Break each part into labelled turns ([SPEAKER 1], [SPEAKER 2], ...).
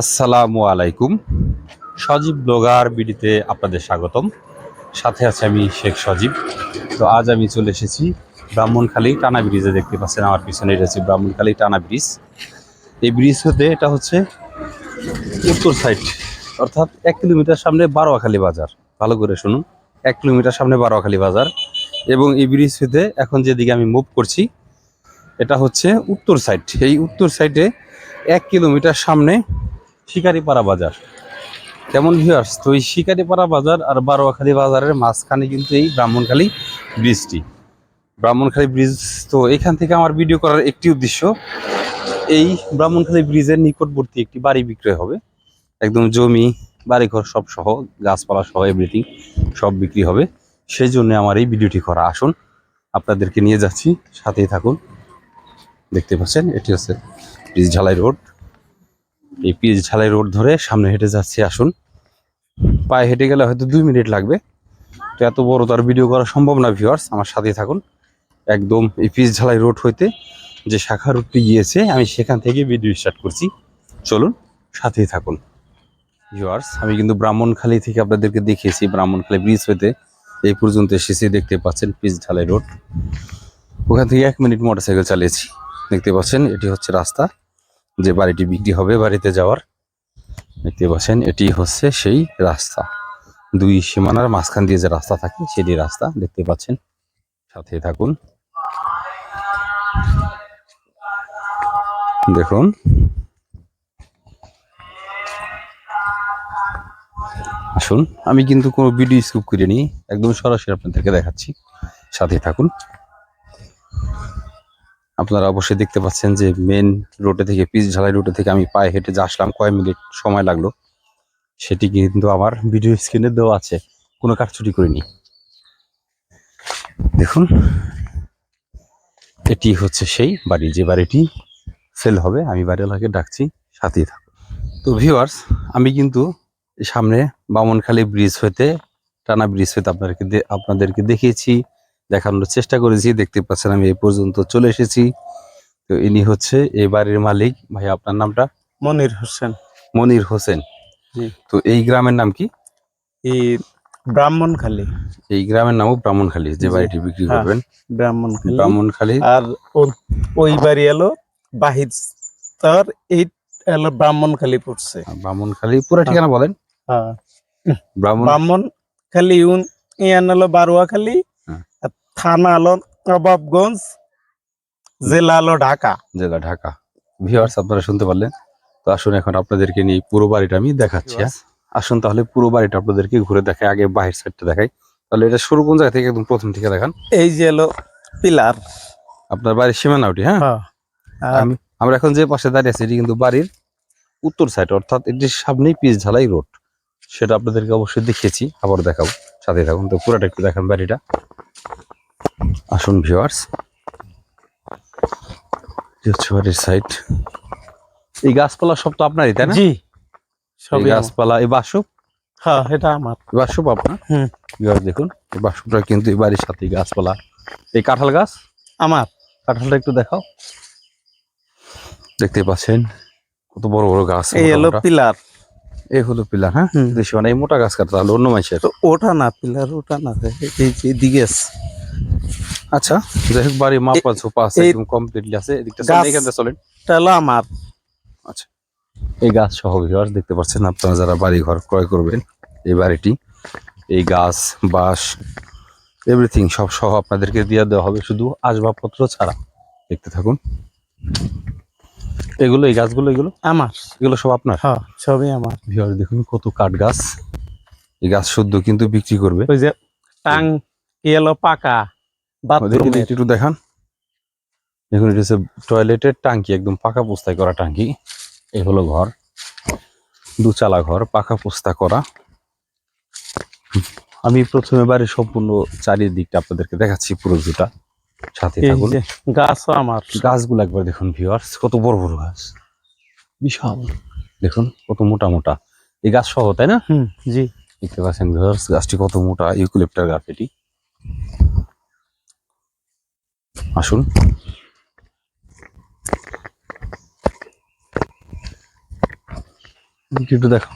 [SPEAKER 1] আসসালামু আলাইকুম। সজীব ব্লগার বিডিতে আপনাদের স্বাগতম। সাথে আছে আমি শেখ সজীব। তো আজ আমি চলে এসেছি ব্রাহ্মণখালী টানা ব্রিজে, দেখতে পাচ্ছেন আমার পিছনে এটা হচ্ছে ব্রাহ্মণখালী টানা ব্রিজ। এই ব্রিজ হতে এটা হচ্ছে উত্তর সাইড অর্থাৎ এক কিলোমিটার সামনে বারোয়াখালী বাজার। ভালো করে শুনুন, এক কিলোমিটার সামনে বারোয়াখালী বাজার। এবং এই ব্রিজ হতে এখন যেদিকে আমি মুভ করছি, এটা হচ্ছে উত্তর সাইড এই উত্তর সাইডে এক কিলোমিটার সামনে শিকারিপাড়া বাজার। কেমন ভিউয়ার্স তো এই শিকারিপাড়া বাজার আর বারোয়াখালী বাজারের মাঝখানে কিন্তু এই ব্রাহ্মণখালী ব্রিজটি ব্রাহ্মণখালী ব্রিজ তো এখান থেকে আমার ভিডিও করার একটি উদ্দেশ্য, এই ব্রাহ্মণখালী ব্রিজের নিকটবর্তী একটি বাড়ি বিক্রয় হবে। একদম জমি, বাড়িঘর সব সহ, গাছপালা সহ এভরিথিং সব বিক্রি হবে। সেই জন্য আমার এই ভিডিওটি করা। আসুন, আপনাদেরকে নিয়ে যাচ্ছি। সাথেই থাকুন। দেখতে পাচ্ছেন, এটি হচ্ছে ব্রিজ ঝালাই রোড এই পিচ ঝালাই রোড ধরে সামনে হেঁটে যাচ্ছি, আসুন। পায়ে হেঁটে গেলে হয়তো দুই মিনিট লাগবে। তো এত বড় তো আর ভিডিও করা সম্ভব না ভিউয়ার্স আমার সাথেই থাকুন। একদম এই পিচ ঝালাই রোড হইতে যে শাখা রোডটি গিয়েছে, আমি সেখান থেকে ভিডিও স্টার্ট করছি। চলুন, সাথেই থাকুন। ভিউয়ার্স আমি কিন্তু ব্রাহ্মণখালী থেকে আপনাদেরকে দেখিয়েছি। ব্রাহ্মণখালী ব্রিজ হইতে এই পর্যন্ত এসেছি, দেখতে পাচ্ছেন পিচ ঢালাই রোড। ওখান থেকে এক মিনিট মোটরসাইকেল চালিয়েছি। দেখতে পাচ্ছেন, এটি হচ্ছে রাস্তা। যে বাড়িটি বিক্রি হবে বাড়িতে যাওয়ার। দেখতে পাচ্ছেন, এটি হচ্ছে সেই রাস্তা। দুই সীমানার মাঝখান দিয়ে যে রাস্তা থাকে, সেটি রাস্তা। দেখতে পাচ্ছেন সাথে থাকুন। দেখুন। আসুন, আমি কিন্তু কোনো ভিডিও স্কুপ করিনি। একদম সরাসরি আপনাদেরকে দেখাচ্ছি। সাথে থাকুন। আপনারা অবশ্যই দেখতে পাচ্ছেন যে মেন রোডে থেকে, পিচ ঝালাই রোডে থেকে আমি পায়ে হেঁটে যে আসলাম কয় মিনিট সময় লাগল। সেটি কিন্তু আমার ভিডিও স্ক্রিনে দেওয়া আছে। কোনো কারচুটি করিনি। দেখুন, এটি হচ্ছে সেই বাড়ি। যে বাড়িটি সেল হবে, আমি বাড়িওয়ালাকে ডাকছি, সাথেই থাকুন। তো ভিউয়ার্স আমি কিন্তু সামনে বামনখালী ব্রিজ হইতে, টানা ব্রিজ হইতে আপনাদেরকে আপনাদেরকে দেখিয়েছি। দেখানোর চেষ্টা করেছি দেখতে পাচ্ছেন আমি এই পর্যন্ত চলে এসেছি। তো ইনি হচ্ছে এই বাড়ির মালিক। ভাই আপনার নামটা?
[SPEAKER 2] মনির হোসেন।
[SPEAKER 1] মনির হোসেন। তো এই গ্রামের নাম কি?
[SPEAKER 2] এই ব্রাহ্মণখালী।
[SPEAKER 1] এই গ্রামের নামও ব্রাহ্মণখালী যে বাড়িটি বিক্রি
[SPEAKER 2] হ্যাঁ।
[SPEAKER 1] করবেন।
[SPEAKER 2] ব্রাহ্মণখালী।
[SPEAKER 1] ব্রাহ্মণখালী।
[SPEAKER 2] আর ওই বাড়ি এলো বাহির তার এই এলো ব্রাহ্মণখালী পড়ছে।
[SPEAKER 1] ব্রাহ্মণখালী পুরো ঠিকানা বলেন?
[SPEAKER 2] হ্যাঁ।
[SPEAKER 1] ব্রাহ্মণ
[SPEAKER 2] ব্রাহ্মণখালী ইউন ইয়ান হলো বারুয়াখালী
[SPEAKER 1] হ্যাঁ।
[SPEAKER 2] থানা হলো নবাবগঞ্জ জেলা হলো ঢাকা।
[SPEAKER 1] জেলা ঢাকা। ভিউয়ার্স আপনারা শুনতে পারলেন? তো আসুন এখন আপনাদেরকে নিয়ে পুরো বাড়িটা আমি দেখাচ্ছি হ্যাঁ? আসুন তাহলে পুরো বাড়িটা আপনাদেরকে ঘুরে দেখাই আগে বাহির সাইডটা দেখাই। তাহলে এটা শুরু কোন জায়গা থেকে? একদম প্রথম থেকে দেখান।
[SPEAKER 2] এই যে হলো পিলার।
[SPEAKER 1] আপনার বাড়ির সীমানা ওটি হ্যাঁ।
[SPEAKER 2] হ্যাঁ
[SPEAKER 1] আমি আমরা এখন যে পাশে দাঁড়িয়ে আছি এটি কিন্তু বাড়ির উত্তর সাইড অর্থাৎ এটির সামনেই পিচ ঝালাই রোড সেটা আপনাদেরকে অবশ্যই দেখিয়েছি আবার দেখাবো। সাথে থাকুন। তো পুরোটা একটু দেখান বাড়িটা। আসুন ভিউয়ার্স হচ্ছে বাড়ির সাইড এই গাছপালা সব তো আপনারই তাই না?
[SPEAKER 2] জি আমার।
[SPEAKER 1] গাছপালা এই বাসুপ
[SPEAKER 2] হ্যাঁ এটা আমার।
[SPEAKER 1] বাসুপ আপনার?
[SPEAKER 2] হুম।
[SPEAKER 1] ভিউয়ার্স দেখুন এই বাসুপটা কিন্তু এই বাড়ির সাথে গাছপালা। এই কাঁঠাল গাছ?
[SPEAKER 2] আমার।
[SPEAKER 1] কাঁঠালটা একটু দেখাও। দেখতে পাচ্ছেন কত বড় বড় গাছ
[SPEAKER 2] এই হলো পিলার।
[SPEAKER 1] এই হলো পিলার হ্যাঁ। দেশি মানে এই মোটা গাছ কাটা তাহলে অন্য
[SPEAKER 2] তো ওটা না পিলার ওটা না এই যে আছে।
[SPEAKER 1] আচ্ছা। যাই হোক বাড়ি মাপা আছে
[SPEAKER 2] এই-
[SPEAKER 1] একদম কমপ্লিটলি আছে। এদিকটা চলেন এখান থেকে চলেন।
[SPEAKER 2] হলো আমার
[SPEAKER 1] আচ্ছা। এই গাছ সহ ভিউয়ার্স দেখতে পাচ্ছেন আপনারা যারা বাড়ি ঘর ক্রয় করবেন এই বাড়িটি এই গাছ বাঁশ এভরিথিং সব সহ আপনাদেরকে দিয়ে দেওয়া হবে শুধু আসবাবপত্র ছাড়া। দেখতে থাকুন। এগুলো এই গাছগুলো এগুলো?
[SPEAKER 2] আমার।
[SPEAKER 1] এগুলো সব আপনার?
[SPEAKER 2] হ্যাঁ সবই আমার।
[SPEAKER 1] ভিউয়ার্স দেখুন কত কাঠ গাছ। এই গাছ শুদ্ধ কিন্তু বিক্রি করবে।
[SPEAKER 2] ওই যে টাং এলো পাকা।
[SPEAKER 1] একটু দেখান। দেখুন এটা হচ্ছে টয়লেটের টাঙ্কি একদম পাকা পোস্তায় করা টাঙ্কি। এই হলো ঘর। দুচালা ঘর পাকা পোস্তা করা। আমি প্রথমে বাড়ির সম্পূর্ণ চারিদিকটা আপনাদেরকে দেখাচ্ছি পুরো জুটা সাথে
[SPEAKER 2] গাছও আমার।
[SPEAKER 1] গাছগুলো একবার দেখুন ভিউয়ার্স কত বড় বড় গাছ। বিশাল। দেখুন কত মোটা মোটা। এই গাছ সহ তাই না?
[SPEAKER 2] হুম জি।
[SPEAKER 1] দেখতে পাচ্ছেন ভিউয়ার্স গাছটি কত মোটা ইউকুলিপ্টার গাছ এটি। আসুন। একটু দেখো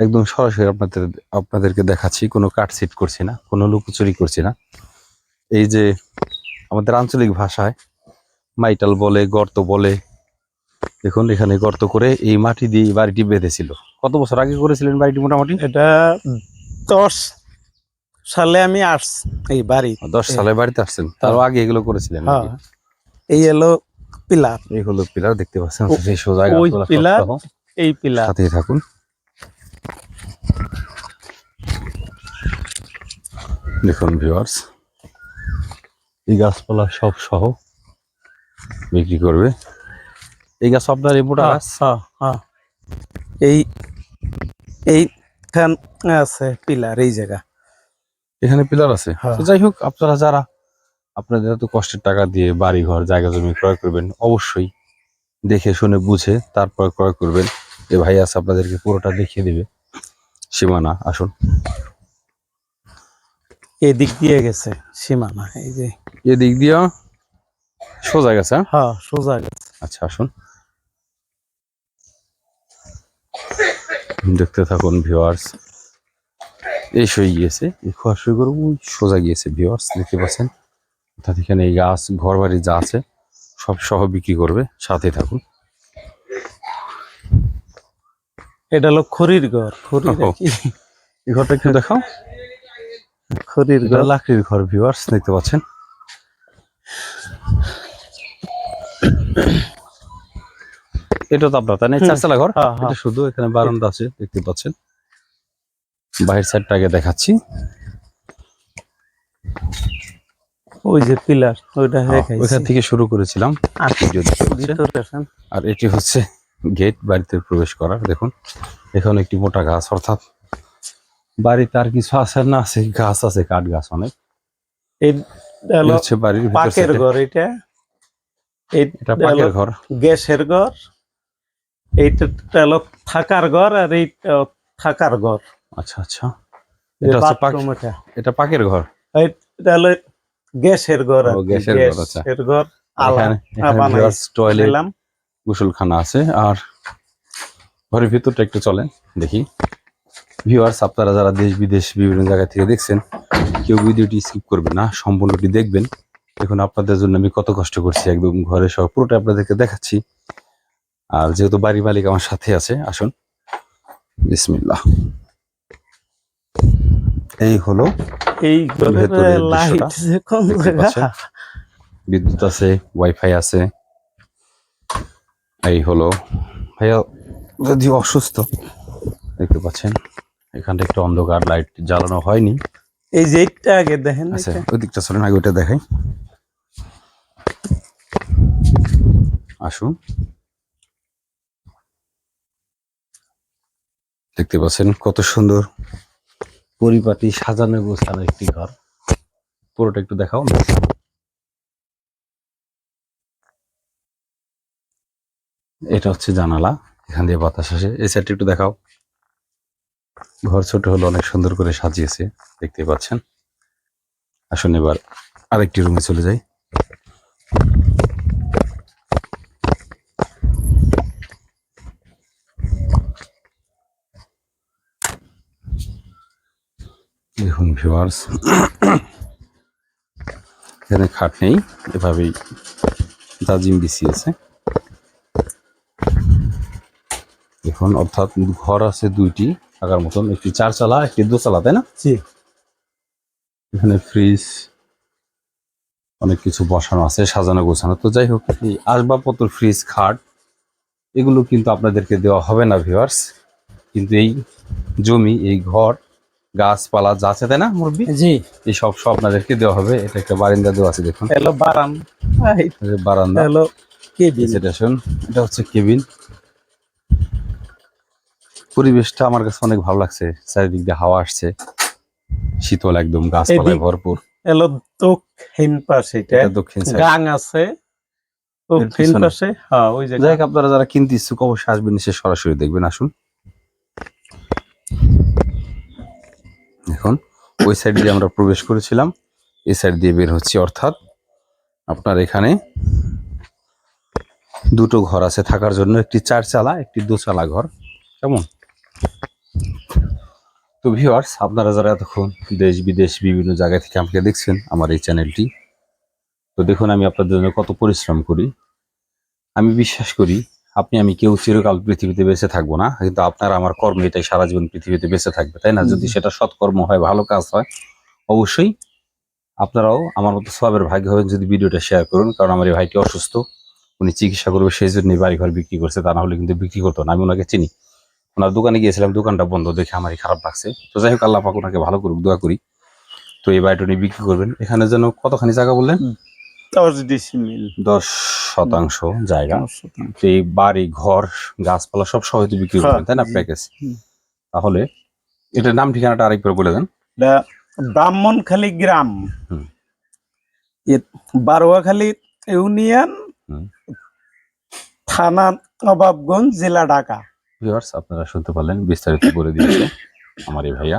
[SPEAKER 1] একদম সরাসরি আপনাদের আপনাদেরকে দেখাচ্ছি কোনো কাট সিট করছি না কোনো লুকোচুরি করছি না। এই যে আমাদের আঞ্চলিক ভাষায় মাইটাল বলে গর্ত বলে দেখুন এখানে গর্ত করে এই মাটি দিয়ে বাড়িটি বেঁধেছিল। কত বছর আগে করেছিলেন বাড়িটি মোটামুটি?
[SPEAKER 2] এটা দশ সালে আমি আর্টস এই বাড়ি।
[SPEAKER 1] দশ সালে বাড়িতে আসছেন? তার আগে এগুলো করেছিলেন
[SPEAKER 2] হ্যাঁ। এই এলো পিলার।
[SPEAKER 1] এই হলো পিলার দেখতে পাচ্ছেন সেই সোজা
[SPEAKER 2] ওই পিলার এই পিলার।
[SPEAKER 1] সাথেই থাকুন। দেখুন ভিউয়ার্স এই গাছপালা সব সহ বিক্রি করবে। এই গাছ আপনার
[SPEAKER 2] হ্যাঁ, হ্যাঁ। এই এইখান আছে পিলার এই জায়গা।
[SPEAKER 1] এখানে পিলার আছে।
[SPEAKER 2] হ্যাঁ।
[SPEAKER 1] যাই হোক আপনারা যারা আপনাদের এত কষ্টের টাকা দিয়ে বাড়ি ঘর জায়গা জমি ক্রয় করবেন অবশ্যই দেখে শুনে বুঝে তারপর ক্রয় করবেন। যে ভাই আছে আপনাদেরকে পুরোটা দেখিয়ে দিবে। সীমানা আসুন।
[SPEAKER 2] এদিক দিয়ে গেছে সীমানা এই যে।
[SPEAKER 1] এদিক দিয়ে সোজা গেছে হ্যাঁ?
[SPEAKER 2] হ্যাঁ সোজা গেছে।
[SPEAKER 1] আচ্ছা আসুন। দেখতে থাকুন ভিউয়ার্স এই সই গিয়েছে এই খোয়া সই করে ওই সোজা গিয়েছে ভিউয়ার্স দেখতে পাচ্ছেন। অর্থাৎ এখানে এই গাছ ঘর বাড়ি যা আছে সব সহ বিক্রি করবে সাথে থাকুন।
[SPEAKER 2] এটা হলো খড়ির ঘর খড়ির। কি?
[SPEAKER 1] এই ঘরটা একটু দেখাও।
[SPEAKER 2] খড়ির ঘর।
[SPEAKER 1] লাকড়ির ঘর ভিউয়ার্স দেখতে পাচ্ছেন। এটা তো আপনার তাই না? চারচালা ঘর?
[SPEAKER 2] হ্যাঁ, হ্যাঁ।
[SPEAKER 1] শুধু এখানে বারান্দা আছে দেখতে পাচ্ছেন। বাইরের সাইডটা আগে দেখাচ্ছি।
[SPEAKER 2] ওই যে পিলার ওইটা
[SPEAKER 1] হ্যাঁ, ওইখান থেকে শুরু করেছিলাম।
[SPEAKER 2] আর
[SPEAKER 1] পাচ্ছেন। আর এটি হচ্ছে গেট বাড়িতে প্রবেশ করার দেখুন। এখানে একটি মোটা গাছ অর্থাৎ বাড়িতে আর কিছু আছে না আছে গাছ আছে কাঠ গাছ অনেক।
[SPEAKER 2] এই
[SPEAKER 1] এই হচ্ছে বাড়ির
[SPEAKER 2] পাকের ঘর এটা।
[SPEAKER 1] এটা পাকের ঘর।
[SPEAKER 2] গ্যাসের ঘর। এইটা হলো থাকার ঘর আর এইটা থাকার ঘর।
[SPEAKER 1] আচ্ছা আচ্ছা। এটা হচ্ছে পাক-
[SPEAKER 2] বাথরুম এটা
[SPEAKER 1] পাকের ঘর?
[SPEAKER 2] এটা হলো গ্যাসের ঘর
[SPEAKER 1] গ্যাসের ঘর, আচ্ছা।
[SPEAKER 2] গ্যাসের ঘর
[SPEAKER 1] এখানে এখানে টয়লেট গোসলখানা আছে। আর ঘরের ভিতরটা একটু চলেন দেখি। ভিউয়ার্স আপনারা যারা দেশ বিদেশ বিভিন্ন জায়গা থেকে দেখছেন কেউ ভিডিওটি স্কিপ করবেন না সম্পূর্ণটি দেখবেন। দেখুন আপনাদের জন্য আমি কত কষ্ট করছি একদম ঘরে সহ পুরোটা আপনাদেরকে দেখাচ্ছি। আর যেহেতু বাড়ি মালিক আমার সাথে আছে আসুন। বিসমিল্লাহ। এই হলো
[SPEAKER 2] এই লাইট যে কোন জায়গা
[SPEAKER 1] বিদ্যুৎ আছে ওয়াইফাই আছে। এই হলো ভাইয়া যদি অসুস্থ। দেখতে পাচ্ছেন এখানটা একটু অন্ধকার লাইট জ্বালানো হয়নি।
[SPEAKER 2] এই যে এইটা আগে দেখেন
[SPEAKER 1] আচ্ছা
[SPEAKER 2] এটা।
[SPEAKER 1] ওই দিকটা চলেন আগে ওটা দেখাই। আসুন। দেখতে পাচ্ছেন কত সুন্দর। পরিপাটি সাজানো গোছানো একটি ঘর। পুরোটা একটু দেখাও না। এটা হচ্ছে জানালা, এখান দিয়ে বাতাস আসে। এই সাইডটা একটু দেখাও। ঘর ছোট হলো, অনেক সুন্দর করে সাজিয়েছে, দেখতে পাচ্ছেন। আসুন এবার আরেকটি রুমে চলে যাই। দেখুন ভিউয়ার্স এখানে খাট নেই এভাবেই দাজিম বিছিয়েছে। দেখুন অর্থাৎ ঘর আছে দুইটি থাকার মতন একটি চারচালা একটি দোচালা তাই না?
[SPEAKER 2] জি।
[SPEAKER 1] এখানে ফ্রিজ অনেক কিছু বসানো আছে সাজানো গোছানো। তো যাই হোক এই আসবাবপত্র ফ্রিজ খাট এগুলো কিন্তু আপনাদেরকে দেওয়া হবে না ভিউয়ার্স কিন্তু এই জমি এই ঘর গাছপালা যা আছে তাই না মুরব্বী?
[SPEAKER 2] জি।
[SPEAKER 1] এই সব সব আপনাদেরকে দেওয়া হবে। এটা একটা বারান্দা দেওয়া আছে দেখুন। এই যে বারান্দা।
[SPEAKER 2] হলো কেবিন।
[SPEAKER 1] সেটা শুন এটা হচ্ছে কেবিন। পরিবেশটা আমার কাছে অনেক ভালো লাগছে। চারিদিক দিয়ে হাওয়া আসছে। শীতল একদম গাছপালায় ভরপুর।
[SPEAKER 2] হলো দক্ষিণ পাশে এটা।
[SPEAKER 1] এটা দক্ষিণ
[SPEAKER 2] গাং আছে। দক্ষিণ পাশে হ্যাঁ ওই জায়গা
[SPEAKER 1] আপনারা যারা কিনতে ইচ্ছুক অবশ্যই আসবেন এসে সরাসরি দেখবেন আসুন। এখন ওই সাইড দিয়ে আমরা প্রবেশ করেছিলাম। এই সাইড দিয়ে বের হচ্ছি, অর্থাৎ আপনার এখানে দুটো ঘর আছে থাকার জন্য, একটি চারচালা, একটি দোচালা ঘর। কেমন? তো ভিওয়ার্স আপনারা যারা এতক্ষণ দেশ, বিদেশ, বিভিন্ন জায়গা থেকে আমাকে দেখছেন আমার এই চ্যানেলটি তো দেখুন আমি আপনাদের জন্য কত পরিশ্রম করি। আমি বিশ্বাস করি আপনি আমি কেউ চিরকাল পৃথিবীতে বেঁচে থাকব না কিন্তু আপনার আমার কর্ম এটাই সারা জীবন পৃথিবীতে বেঁচে থাকবে তাই না? যদি সেটা সৎকর্ম হয় ভালো কাজ হয় অবশ্যই আপনারাও আমার মতো সবের ভাগ্য হবেন যদি ভিডিওটা শেয়ার করুন কারণ আমার এই ভাইটি অসুস্থ উনি চিকিৎসা করবে সেই জন্য বাড়ি ঘর বিক্রি করছে তা না হলে কিন্তু বিক্রি করতো না আমি ওনাকে চিনি। ওনার দোকানে গিয়েছিলাম দোকানটা বন্ধ দেখে আমারই খারাপ লাগছে। তো যাই হোক আল্লাহ পাক ওনাকে ভালো করুক দোয়া করি। তো এই বাড়িটা উনি বিক্রি করবেন। এখানে যেন কতখানি জায়গা বললেন?
[SPEAKER 2] দশ ডিসিমিল
[SPEAKER 1] দশ শতাংশ জায়গা। এই বাড়ি ঘর গাছপালা সব সহ বিক্রি করবেন তাই না প্যাকেজ? তাহলে এটার নাম ঠিকানাটা আরেকবার বলে দেন।
[SPEAKER 2] ব্রাহ্মণখালী গ্রাম।
[SPEAKER 1] হুম।
[SPEAKER 2] বারোয়াখালী ইউনিয়ন থানা নবাবগঞ্জ জেলা ঢাকা।
[SPEAKER 1] ভিউয়ার্স আপনারা শুনতে পারলেন বিস্তারিত বলে দিয়েছে আমার এই ভাইয়া।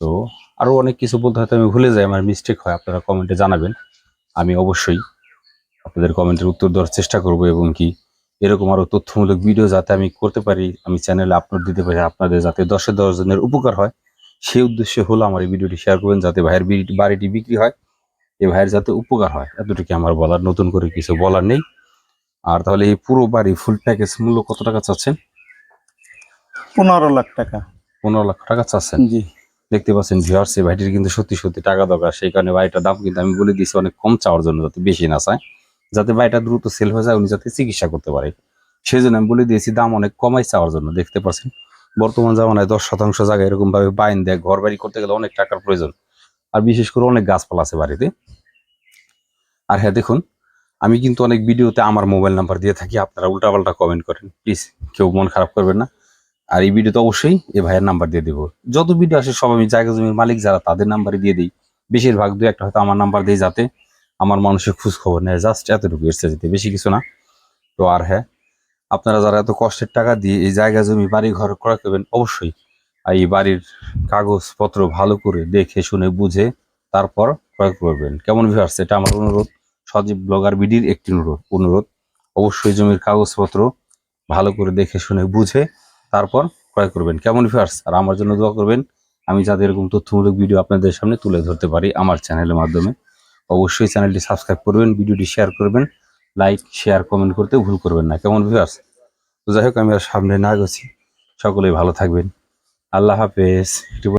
[SPEAKER 1] তো আরও অনেক কিছু বলতে হয়তো আমি ভুলে যাই আমার মিস্টেক হয় আপনারা কমেন্টে জানাবেন। আমি অবশ্যই আপনাদের কমেন্টের উত্তর দেওয়ার চেষ্টা করব এবং কি এরকম আরও তথ্যমূলক ভিডিও যাতে আমি করতে পারি আমি চ্যানেলে আপলোড দিতে পারি আপনাদের যাতে দশে দশ জনের উপকার হয় সেই উদ্দেশ্যে হলো আমার এই ভিডিওটি শেয়ার করবেন যাতে ভাইয়ের বাড়িটি বিক্রি হয় এই ভাইয়ের যাতে উপকার হয়। এতটুকু আমার বলার নতুন করে কিছু বলার নেই। আর তাহলে এই পুরো বাড়ি ফুল প্যাকেজ মূল্য কত টাকা চাচ্ছেন?
[SPEAKER 2] পনেরো লাখ টাকা।
[SPEAKER 1] পনেরো লাখ টাকা চাচ্ছেন?
[SPEAKER 2] জি।
[SPEAKER 1] দেখতে পাচ্ছেন ভিউয়ার্স এই ভাইটির কিন্তু সত্যি সত্যি টাকা দরকার। সেই কারণে বাড়িটার দাম কিন্তু আমি বলে দিয়েছি, অনেক কম চাওয়ার জন্য যাতে বেশি না চায়। যাতে বাড়িটা দ্রুত সেল হয়ে যায়, উনি যাতে চিকিৎসা করতে পারে। সেই জন্য আমি বলে দিয়েছি, দাম অনেক কমাই চাওয়ার জন্য, দেখতে পাচ্ছেন। বর্তমান জামানায় দশ শতাংশ জায়গা এরকম ভাবে বাইন দেয় ঘর বাড়ি করতে গেলে অনেক টাকার প্রয়োজন। আর বিশেষ করে অনেক গাছপালা আছে বাড়িতে। আর হ্যাঁ দেখুন, আমি কিন্তু অনেক ভিডিওতে আমার মোবাইল নাম্বার দিয়ে থাকি, আপনারা উল্টাপাল্টা কমেন্ট করেন প্লিজ কেউ মন খারাপ করবেন না। আর এই ভিডিওতে অবশ্যই এই ভাইয়ের নাম্বার দিয়ে দেবো। যত ভিডিও আসে, সব আমি জায়গা জমির মালিক যারা, তাদের নাম্বারই দিয়ে দিই। বেশিরভাগ দু একটা হয়তো আমার নাম্বার দিই যাতে আমার মানুষের খোঁজ খবর নেয়। জাস্ট এতটুকু এসছে যেতে, বেশি কিছু না। তো আর হ্যাঁ আপনারা যারা এত কষ্টের টাকা দিয়ে এই জায়গা জমি, বাড়ি ঘর ক্রয় করবেন, অবশ্যই এই বাড়ির কাগজপত্র ভালো করে দেখে, শুনে, বুঝে, তারপর ক্রয় করবেন। কেমন ভিউয়ার্স এটা আমার অনুরোধ। সজীব ব্লগার বিডির একটি অনুরোধ। অনুরোধ, অবশ্যই জমির কাগজপত্র ভালো করে দেখে, শুনে, বুঝে তারপর ক্রয় করবেন। কেমন ভিউয়ার্স আর আমার জন্য দোয়া করবেন, আমি যাতে এরকম তথ্যমূলক ভিডিও আপনাদের সামনে তুলে ধরতে পারি আমার চ্যানেলের মাধ্যমে। অবশ্যই চ্যানেলটি সাবস্ক্রাইব করবেন ভিডিওটি শেয়ার করবেন লাইক শেয়ার কমেন্ট করতে ভুল করবেন না। কেমন ভিউয়ার্স তো যাই হোক, আমি আর সামনে না গেছি সকলেই ভালো থাকবেন। আল্লাহ হাফেজ।